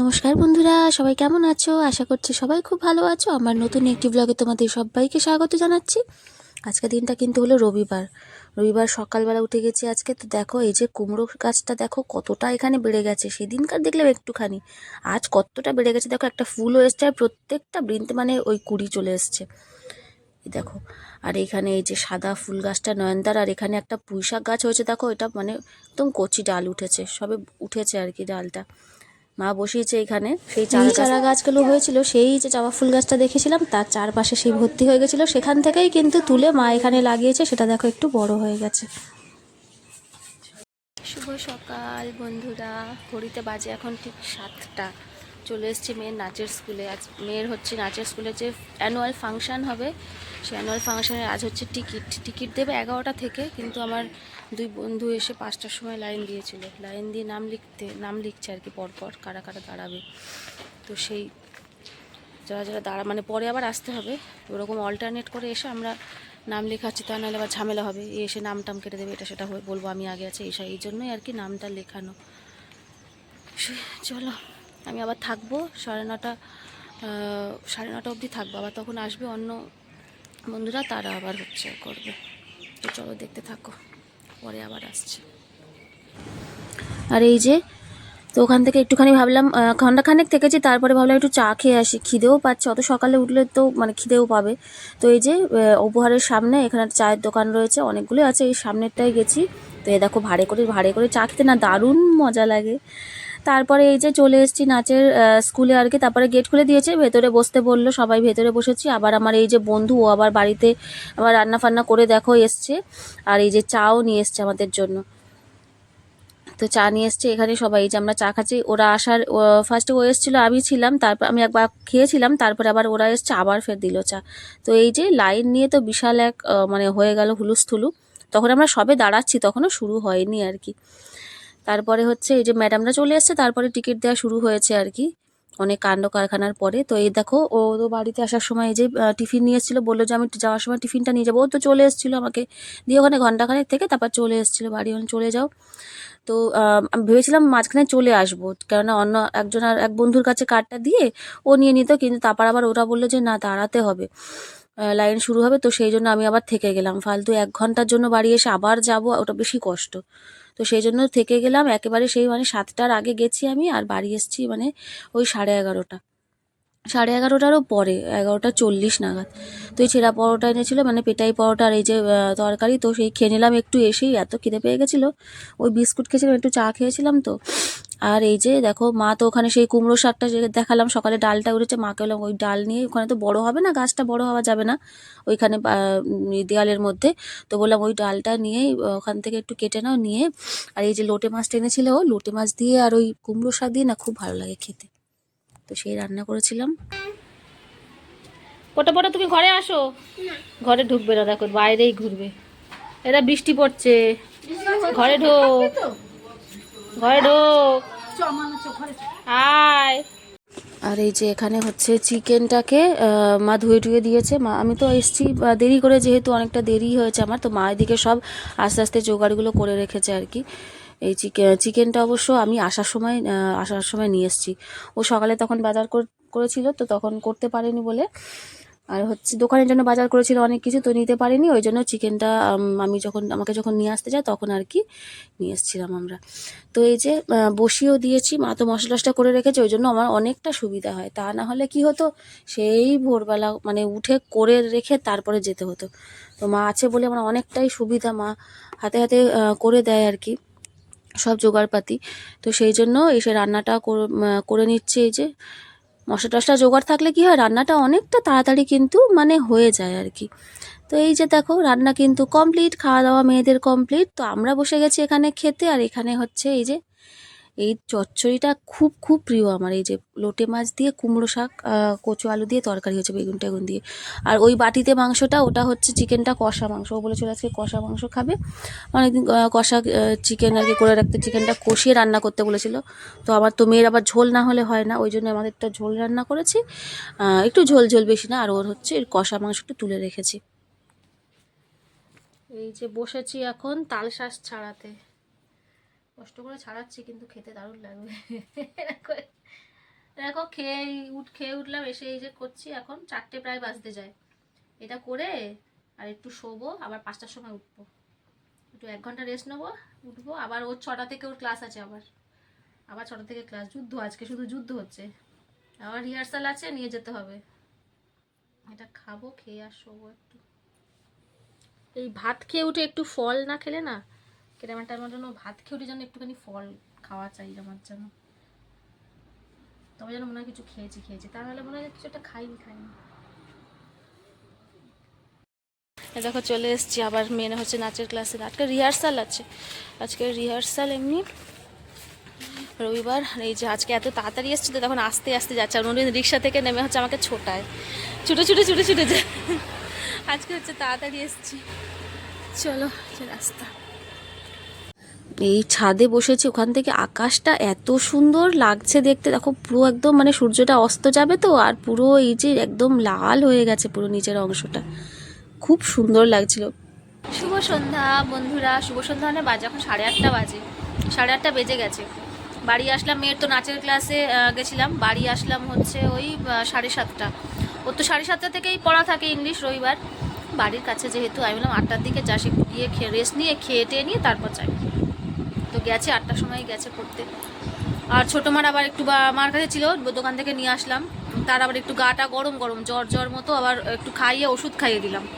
নমস্কার বন্ধুরা, সবাই কেমন আছো? আশা করছি সবাই খুব ভালো আছো। আমার নতুন একটি ব্লগে তোমাদের সবাইকে স্বাগত জানাচ্ছি। আজকে দিনটা কিন্তু হলো রবিবার। রবিবার সকালবেলা উঠে গেছি আজকে। তো দেখো, এই যে কুমড়ো গাছটা দেখো কতটা এখানে বেড়ে গেছে। সেদিনকার দেখলাম একটুখানি। আজ কতটা বেড়ে গেছে। দেখো, একটা ফুলও এসছে আর প্রত্যেকটা বৃন্তে মানে ওই কুড়ি চলে এসছে। দেখো, আর এখানে এই যে সাদা ফুল গাছটা নয়নদার আর এখানে একটা পুঁইশাক গাছ হয়েছে। দেখো, এটা মানে একদম কচি ডাল উঠেছে। সবে উঠেছে আর কি ডালটা। মা বসিয়েছে এখানে সেই চারা চারা গাছগুলো হয়েছিল সেই যে জবা ফুল গাছটা দেখেছিলাম তার চারপাশে সেই ভর্তি হয়ে গেছিল। সেখান থেকেই কিন্তু তুলে মা এখানে লাগিয়েছে সেটা দেখো একটু বড় হয়ে গেছে। শুভ সকাল বন্ধুরা ঘড়িতে বাজে এখন ঠিক সাতটা। চলে এসেছি মেয়ের নাচের স্কুলে। আজ মেয়ের হচ্ছে নাচের স্কুলে যে অ্যানুয়াল ফাংশন হবে সেই অ্যানুয়াল ফাংশনের আজ হচ্ছে টিকিট। টিকিট দেবে এগারোটা থেকে কিন্তু আমার দুই বন্ধু এসে পাঁচটার সময় লাইন দিয়েছিল। লাইন দিয়ে নাম লিখতে, নাম লিখছে আর কি পরপর কারা কারা দাঁড়াবে। তো সেই যারা যারা দাঁড়া মানে পরে আবার আসতে হবে। ওরকম অল্টারনেট করে এসে আমরা নাম লেখাচ্ছি, তা নাহলে আবার ঝামেলা হবে। এ এসে নাম টাম কেটে দেবে, এটা সেটা বলব আমি আগে আছে এইসব এই জন্যই আর কি নামটা লেখানো। চলো, আমি আবার থাকব, সাড়ে নটা সাড়ে নটা অবধি থাকব। আবার তখন আসবে অন্য বন্ধুরা, তারা আবার হচ্ছে করবে। তো চলো, দেখতে থাকো। পরে আবার আসছে। আর এই যে তো ওখান থেকে একটুখানি ভাবলাম আহ, ঘন্টাখানেক থেকেছি তারপরে ভাবলাম একটু চা খেয়ে আসি। খিদেও পাচ্ছে অত সকালে উঠলে তো মানে খিদেও পাবে। তো এই যে উপহারের সামনে এখানে চায়ের দোকান রয়েছে অনেকগুলো আছে এই সামনেরটাই গেছি। তো এ দেখো ভাড়ে করে ভাড়ে করে চা খেতে না দারুণ মজা লাগে। তারপরে এই যে চলে এসেছি নাচের স্কুলে আর কি। তারপরে গেট খুলে দিয়েছে, ভেতরে বসতে বলল, সবাই ভেতরে বসেছি। আবার আমার এই যে বন্ধু, ও আবার বাড়িতে আবার রান্না ফান্না করে দেখো এসছে। আর এই যে চাও নিয়ে এসছে আমাদের জন্য। তো চা নিয়ে এসছে, এখানে সবাই যে আমরা চা খাচ্ছি। ওরা আসার ফার্স্টে ও এসেছিল, আমি ছিলাম, তারপর আমি একবার খেয়েছিলাম, তারপরে আবার ওরা এসছে, আবার ফের দিল চা। তো এই যে লাইন নিয়ে তো বিশাল এক মানে হয়ে গেল হুলুস্থুলু তখন আমরা সবে দাঁড়াচ্ছি, তখনও শুরু হয়নি আর কি। তারপরে হচ্ছে এই যে ম্যাডামরা চলে এসছে তারপরে টিকিট দেওয়া শুরু হয়েছে আর কি। অনেক কাণ্ড কারখানার পরে। তো এই দেখো, ও তো বাড়িতে আসার সময় এই যে টিফিন নিয়ে এসেছিল বলল যে আমি যাওয়ার সময় টিফিনটা নিয়ে যাব। ও তো চলে এসেছিল আমাকে দিয়ে ওখানে ঘন্টাখানেক থেকে, তারপর চলে এসেছিল বাড়ি ওখানে চলে যাও। তো আমি ভেবেছিলাম মাঝখানে চলে আসব, কেননা অন্য একজন আর এক বন্ধুর কাছে কার্ডটা দিয়ে ও নিয়ে নিত, কিন্তু তারপর আবার ওরা বলল যে না, দাঁড়াতে হবে। লাইন শুরু হবে, তো সেই জন্য আমি আবার থেকে গেলাম। ফালতু এক ঘণ্টার জন্য বাড়ি এসে আবার যাব, ওটা বেশি কষ্ট। তো সেই জন্য থেকে গেলাম, একেবারে সেই মানে সাতটার আগে গেছি আমি, আর বাড়ি এসেছি মানে ওই সাড়ে এগারোটা। সাড়ে এগারোটারও পরে, এগারোটা চল্লিশ নাগাদ। তো এই ছেঁড়া পরোটা এনেছিল মানে পেটাই পরোটা আর এই যে তরকারি, তো সেই খেয়ে নিলাম একটু এসেই, এত খিদে পেয়ে গেছিল। ওই বিস্কুট খেয়েছিলাম, একটু চা খেয়েছিলাম তো। আর এই যে দেখো, মা তো ওখানে সেই কুমড়ো শাকটা যে দেখালাম, সকালে ডালটা উঠেছে, মাকে বললাম, ওই ডাল নিয়ে ওখানে তো বড় হবে না, গাছটা বড় হওয়া যাবে না। ওইখানে দেয়ালের মধ্যে। তো বললাম, ওই ডালটা নিয়েই ওখান থেকে একটু কেটে নাও, নিয়ে। আর এই যে লোটে মাছটা এনেছিল লোটে মাছ দিয়ে আর ওই কুমড়ো শাক দিয়ে না, খুব ভালো লাগে খেতে। তো সেই রান্না করেছিলাম। পটা পটা তুমি ঘরে আসো। ঘরে ঢুকবে না দেখো বাইরেই ঘুরবে। এটা বৃষ্টি পড়ছে। ঘরে ঢোক। ঘরে ঢোক। আয়। আর এই যে এখানে হচ্ছে চিকেনটাকে আহ, মা ধুয়ে টুয়ে দিয়েছে। মা আমি তো এসছি দেরি করে যেহেতু অনেকটা দেরি হয়েছে আমার তো মা এদিকে সব আস্তে আস্তে জোগাড়গুলো করে রেখেছে আর কি। এই চিকেন চিকেনটা অবশ্য আমি আসার সময় আসার সময় নিয়ে এসেছি। ও সকালে তখন বাজার কর- করেছিল, তো তখন করতে পারেনি বলে। আর হচ্ছে দোকানের জন্য বাজার করেছিল অনেক কিছু, তো নিতে পারিনি, ওই জন্য চিকেনটা আমি যখন, আমাকে যখন নিয়ে আসতে যায়, তখন আর কি নিয়ে এসেছিলাম আমরা। তো এই যে বসিয়েও দিয়েছি, মা তো মশলা টশলা করে রেখেছে, ওই জন্য আমার অনেকটা সুবিধা হয়। তা না হলে কি হতো, সেই ভোরবেলা মানে উঠে করে রেখে তারপরে যেতে হতো। তো মা আছে বলে আমার অনেকটাই সুবিধা, মা হাতে হাতে করে দেয় আর কি। সব জোগাড়পাতি। তো সেই জন্য এসে রান্নাটা করে নিচ্ছে এই যে। মশলা টশলা জোগাড় থাকলে কি হয়, রান্নাটা অনেকটা তাড়াতাড়ি কিন্তু মানে হয়ে যায় আর কি। তো এই যে দেখো, রান্না কিন্তু কমপ্লিট খাওয়া দাওয়া মেয়েদের কমপ্লিট তো আমরা বসে গেছি এখানে খেতে আর এখানে হচ্ছে এই যে এই চচ্চড়িটা খুব খুব প্রিয় আমার। এই যে লোটে মাছ দিয়ে কুমড়ো শাক কচু আলু দিয়ে তরকারি হচ্ছে, বেগুন টেগুন দিয়ে। আর ওই বাটিতে মাংসটা, ওটা হচ্ছে চিকেনটা কষা মাংস। ও বলেছিল আজকে কষা মাংস খাবে। অনেকদিন কষা চিকেন আর কি করে রাখতে, চিকেনটা কষিয়ে রান্না করতে বলেছিল। তো আমার তো মেয়ের আবার ঝোল না হলে হয় না, ওই জন্য আমাদেরটা ঝোল রান্না করেছি। একটু ঝোল ঝোল বেশি না, আর ওর হচ্ছে কষা মাংসটা তুলে রেখেছি। এই যে বসেছি এখন তাল শাঁস ছাড়াতে। কষ্ট করে ছাড়াচ্ছি, কিন্তু খেতে দারুণ লাগবে। দেখো খেয়ে উঠ, খেয়ে উঠলাম, এসে এই যে করছি, এখন চারটে প্রায় বাজতে যায়। এটা করে আর একটু শোবো, আবার পাঁচটার সময় উঠবো। একটু এক ঘণ্টা রেস্ট নেব, উঠবো, আবার ওর ছটা থেকে ওর ক্লাস আছে আবার। আবার ছটা থেকে ক্লাস যুদ্ধ, আজকে শুধু যুদ্ধ হচ্ছে। আবার রিহার্সাল আছে, নিয়ে যেতে হবে। এটা খাব, খেয়ে আর শোবো একটু। এই ভাত খেয়ে উঠে একটু ফল না খেলে না কেরাম একটা আমার জন্য ভাত খেয়ে যেন একটুখানি ফল খাওয়া চাই আমার জন্য তবে যেন মনে হয় কিছু খেয়েছি খেয়েছি। তাহলে মনে হয় কিছু একটা খাইনি খাইনি। দেখো চলে এসেছি, আবার মেনে হচ্ছে নাচের ক্লাসে আজকে রিহার্সাল আছে। আজকে রিহার্সাল এমনি রবিবার। এই যে আজকে এত তাড়াতাড়ি এসছি তো তখন আস্তে আস্তে যাচ্ছে। আর অন্যদিন রিক্সা থেকে নেমে হচ্ছে আমাকে ছোটায়। ছুটে ছুটে ছুটে ছুটে যায় আজকে হচ্ছে তাড়াতাড়ি এসছি। চলো রাস্তা। এই ছাদে বসেছি, ওখান থেকে আকাশটা এত সুন্দর লাগছে দেখতে। দেখো, পুরো একদম মানে সূর্যটা অস্ত যাবে তো, আর পুরো এই যে একদম লাল হয়ে গেছে পুরো নিচের অংশটা। খুব সুন্দর লাগছিল। শুভ সন্ধ্যা বন্ধুরা, শুভ সন্ধ্যা মানে বাজে, এখন সাড়ে আটটা বাজে। সাড়ে আটটা বেজে গেছে। বাড়ি আসলাম, মেয়ের তো নাচের ক্লাসে গেছিলাম। বাড়ি আসলাম হচ্ছে ওই সাড়ে সাতটা। ওর তো সাড়ে সাতটা থেকেই পড়া থাকে ইংলিশ রবিবার। বাড়ির কাছে যেহেতু, আমি বললাম আটটার দিকে যাস, একটু গিয়ে রেস্ট নিয়ে খেয়ে টেয়ে নিয়ে তারপর যাই। তো গেছে, আটটার সময় গেছে পড়তে। আর ছোটো মার আবার একটু বা- মার কাছে ছিল, দোকান থেকে নিয়ে আসলাম। তার আবার একটু গাটা গরম গরম, জ্বর জ্বর মতো, আবার একটু খাইয়ে ওষুধ খাইয়ে দিলাম।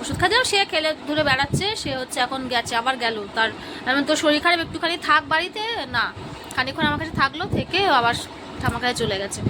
ওষুধ খাইয়ে সে খেলে ধরে বেড়াচ্ছে, সে হচ্ছে এখন গেছে, আবার গেল। তার, আমি তোর শরীর খারাপ, একটুখানি থাক বাড়িতে? না। খানিক্ষণ আমার কাছে থাকল, থেকে আবার আমার কাছে চলে গেছে।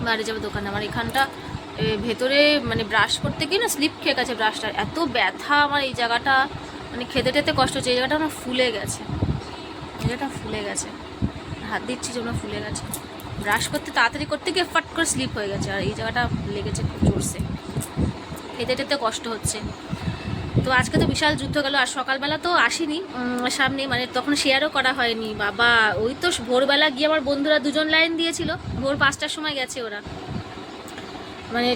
বাড়ি যাবে দোকানে। আমার এখানটা ভেতরে মানে ব্রাশ করতে গিয়ে না স্লিপ খেয়ে গেছে ব্রাশটা এত ব্যথা আমার এই জায়গাটা। মানে খেতে টেতে কষ্ট হচ্ছে, এই জায়গাটা আমার ফুলে গেছে। জায়গাটা ফুলে গেছে। হাত দিচ্ছি যে আমার ফুলে গেছে। ব্রাশ করতে তাড়াতাড়ি করতে গিয়ে ফাট করে স্লিপ হয়ে গেছে আর এই জায়গাটা লেগেছে খুব জোরসে। খেতে টেতে কষ্ট হচ্ছে। তো আজকে তো বিশাল যুদ্ধ গেল, আর সকালবেলা তো আসিনি। সামনে মানে তখন শেয়ারও করা হয়নি। বাবা, ওই তো ভোরবেলা গিয়ে আমার বন্ধুরা দুজন লাইন দিয়েছিল। ভোর পাঁচটার সময় গেছে ওরা। মানে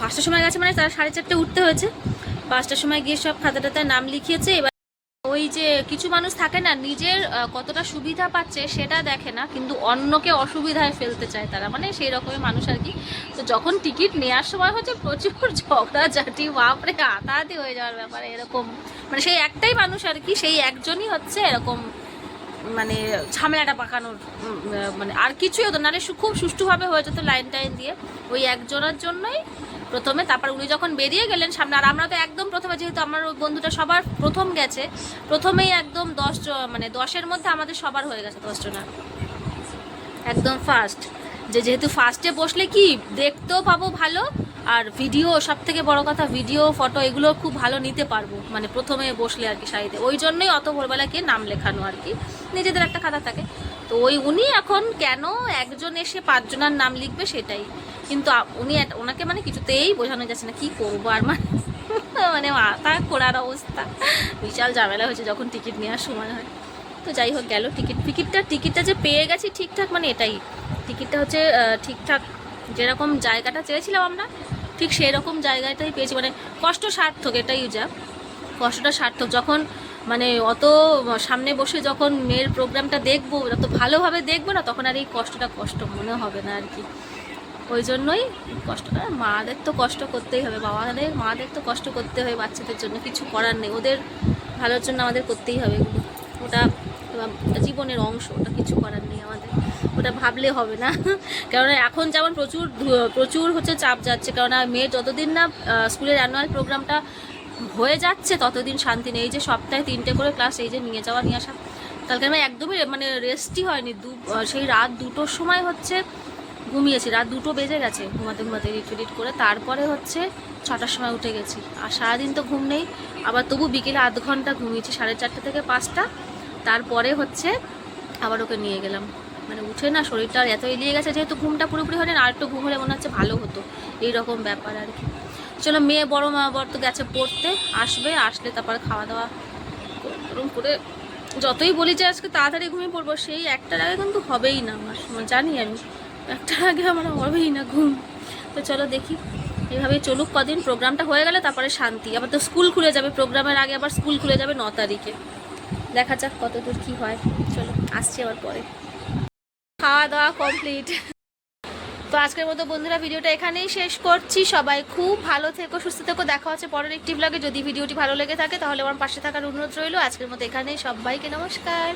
পাঁচটার সময় গেছে মানে তারা সাড়ে চারটে উঠতে হয়েছে। পাঁচটার সময় গিয়ে সব খাতা টাতায় নাম লিখিয়েছে। এবার ওই যে কিছু মানুষ থাকে না, নিজের কতটা সুবিধা পাচ্ছে সেটা দেখে না, কিন্তু অন্যকে অসুবিধায় ফেলতে চায় তারা। মানে সেই রকমের মানুষ আর কি। তো যখন টিকিট নেওয়ার সময় হচ্ছে প্রচুর ঝগড়াঝাটি, বাপরে হাতাহাতি হয়ে যাওয়ার ব্যাপারে এরকম। মানে সেই একটাই মানুষ আর কি, সেই একজনই হচ্ছে এরকম মানে ঝামেলাটা পাকানোর মানে আর কিছুই হতো নাহলে খুব সুষ্ঠুভাবে হয়ে যেত লাইন টাইন দিয়ে। ওই একজনের জন্যই প্রথমে, তারপর উনি যখন বেরিয়ে গেলেন সামনে, আর আমরা তো একদম প্রথমে, যেহেতু আমার বন্ধুটা সবার প্রথম গেছে, প্রথমেই একদম দশ মানে দশের মধ্যে আমাদের সবার হয়ে গেছে দশ জনের একদম ফার্স্ট যে যেহেতু ফার্স্টে বসলে কি, দেখতেও পাবো ভালো, আর ভিডিও সব থেকে বড় কথা ভিডিও ফটো এগুলো খুব ভালো নিতে পারব মানে প্রথমে বসলে আর কি সারিতে। ওই জন্যই অত ভোরবেলা গিয়ে নাম লেখানো আর কি, নিজেদের একটা খাতা থাকে। তো ওই উনি এখন কেন একজন এসে পাঁচজনের নাম লিখবে সেটাই। কিন্তু উনি ওনাকে মানে কিছুতেই বোঝানো যাচ্ছে না, কি করব আর মানে মানে মাথা খোড়ার অবস্থা। বিশাল ঝামেলা হয়েছে যখন টিকিট নেওয়ার সময় হয়। তো যাই হোক, গেল টিকিট। টিকিটটা টিকিটটা যে পেয়ে গেছি ঠিকঠাক মানে এটাই। টিকিটটা হচ্ছে ঠিকঠাক যেরকম জায়গাটা চেয়েছিলাম আমরা, ঠিক সেই রকম জায়গাটাই পেয়েছি। মানে কষ্ট সার্থক, এটাই যা। কষ্টটা সার্থক। যখন মানে অত সামনে বসে যখন মেয়ের প্রোগ্রামটা দেখব যত ভালোভাবে দেখব না, তখন আর এই কষ্টটা কষ্ট মনে হবে না আর কি। ওই জন্যই কষ্টটা। মাদের তো কষ্ট করতেই হবে, বাবাদের, মাদের তো কষ্ট করতে হবে বাচ্চাদের জন্য, কিছু করার নেই। ওদের ভালোর জন্য আমাদের করতেই হবে। ওটা জীবনের অংশ, ওটা কিছু করার নেই আমাদের। ওটা ভাবলে হবে না। কেননা এখন যেমন প্রচুর প্রচুর হচ্ছে চাপ যাচ্ছে, কেননা মেয়ে যতদিন না স্কুলের অ্যানুয়াল প্রোগ্রামটা হয়ে যাচ্ছে, ততদিন শান্তি নেই। এই যে সপ্তাহে তিনটে করে ক্লাস এই যে নিয়ে যাওয়া, নিয়ে আসা। কালকে আমি একদমই মানে রেস্টই হয়নি। দু সেই রাত দুটোর সময় হচ্ছে ঘুমিয়েছি। রাত দুটো বেজে গেছে ঘুমাতে ঘুমাতে ফেডিট করে। তারপরে হচ্ছে ছটার সময় উঠে গেছি। আর সারাদিন তো ঘুম নেই। আবার তবু বিকেলে আধ ঘণ্টা ঘুমিয়েছি, সাড়ে চারটে থেকে পাঁচটা। তারপরে হচ্ছে আবার ওকে নিয়ে গেলাম। মানে উঠে না শরীরটা এত এলিয়ে গেছে যেহেতু ঘুমটা পুরোপুরি হয়নি আর একটু ঘুম হলে মনে হচ্ছে ভালো হতো। এই রকম ব্যাপার আর কি। চলো মেয়ে বড়, মা বর তো গেছে পড়তে, আসবে, আসলে তারপরে খাওয়া দাওয়া ওরকম করে যতই বলি যে আজকে তাড়াতাড়ি ঘুমিয়ে পড়ব, সেই একটার আগে কিন্তু হবেই না। আমার মানে জানি আমি। একটার আগে আমার হবেই না, ঘুম। তো চলো দেখি এভাবে চলুক, কদিন প্রোগ্রামটা হয়ে গেলে তারপরে শান্তি। আবার তো স্কুল খুলে যাবে প্রোগ্রামের আগে আবার স্কুল খুলে যাবে ন তারিখে। দেখা যাক কত দূর কী হয়। চলো, আসছি আবার পরে। খাওয়া দাওয়া কমপ্লিট তো আজকের মতো বন্ধুরা, ভিডিওটা এখানেই শেষ করছি। সবাই খুব ভালো থেকো, সুস্থ থেকো। দেখা হচ্ছে পরের একটি ব্লগে যদি ভিডিওটি ভালো লেগে থাকে, তাহলে আমার পাশে থাকার অনুরোধ রইল। আজকের মতো এখানেই, সবাইকে নমস্কার।